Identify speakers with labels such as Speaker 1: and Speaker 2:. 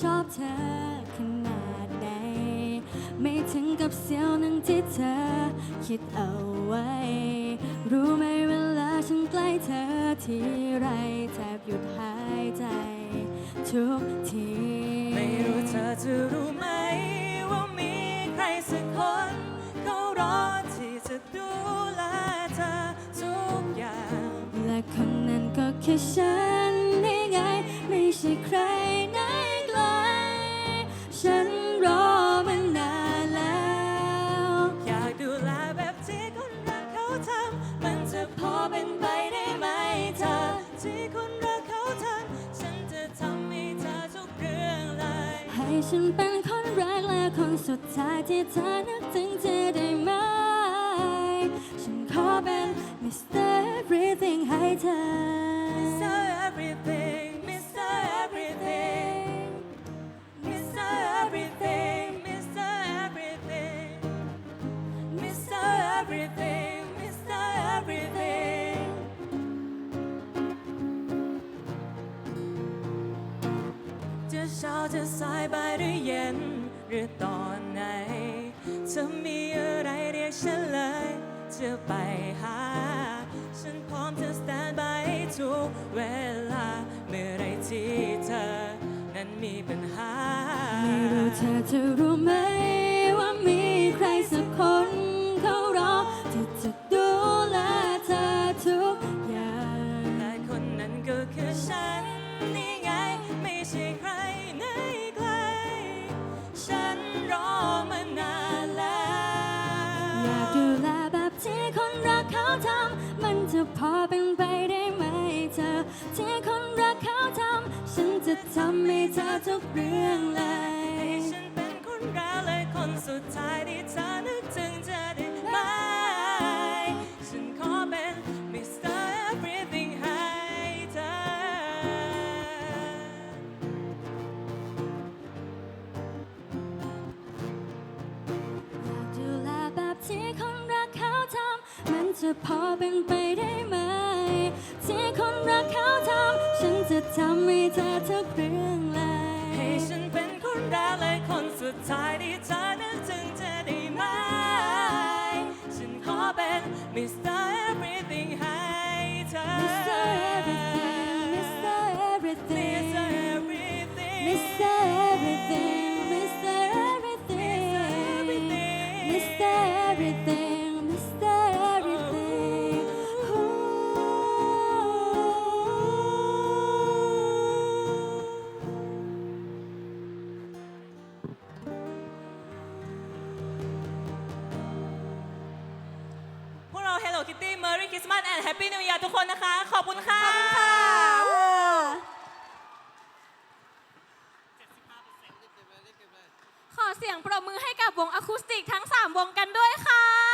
Speaker 1: ชอบเธอขนาดใดไม่ถึงกับเสี้ยวหนึ่งที่เธอ คิดเอาไว้ รู้ไหมเวลาฉันใกล้เธอทีไรแทบหยุดหายใจ ทุกที ไม่รู้เธอ
Speaker 2: จะรู้ไหม ว่ามีใครสักคนเขารอที่จะดูแลเธอทุกอย่าง
Speaker 1: และคนนั้นก็แค่ฉัน ฉันเป็นคนแรกและคนสุดท้ายที่เธอนึกถึงเธอได้ไหม ฉันขอเป็น Mr. Everything ให้เธอ Mr.
Speaker 2: Everything จะเช้าจะสายบ่ายหรือเย็น หรือตอนไหนจะมีอะไรเรียกฉันเลยจะไปหา ฉันพร้อมจะ stand by ทุกเวลา เมื่อไรที่เธอ นั้นมีปัญหา ไม่รู้เธ
Speaker 1: อจะรู้ไหม พอเป็นไปได้ไหมเธอ ที่คนรักเขาทำฉันจะทำให้เธอทุกเรื่องเลย ฉ
Speaker 2: ันเป็นคนรักและคนสุดท้าย
Speaker 1: จะพอเป็นไปได้ไหม ที่คนรักเขาทำ ฉันจะทำให้เธอทุกเรื่องเลย ให้
Speaker 2: ฉันเป็นคนแรกและคนสุดท้ายที่เธอนึกถึงจะได้ไหม ฉันขอเป็น Mr. Everything ให้เธอ Mr. Everything Mr.
Speaker 1: Everything Mr.
Speaker 2: Everything Mr. Everything
Speaker 1: Mr. Everything Mr. Everything
Speaker 2: City Merry Christmas and Happy New Year ทุกคนนะคะ ขอบคุณค่ะ ขอบคุณค่ะ
Speaker 3: ขอเสียงปรบมือให้กับวงอะคูสติกทั้ง 3 วงกันด้วยค่ะ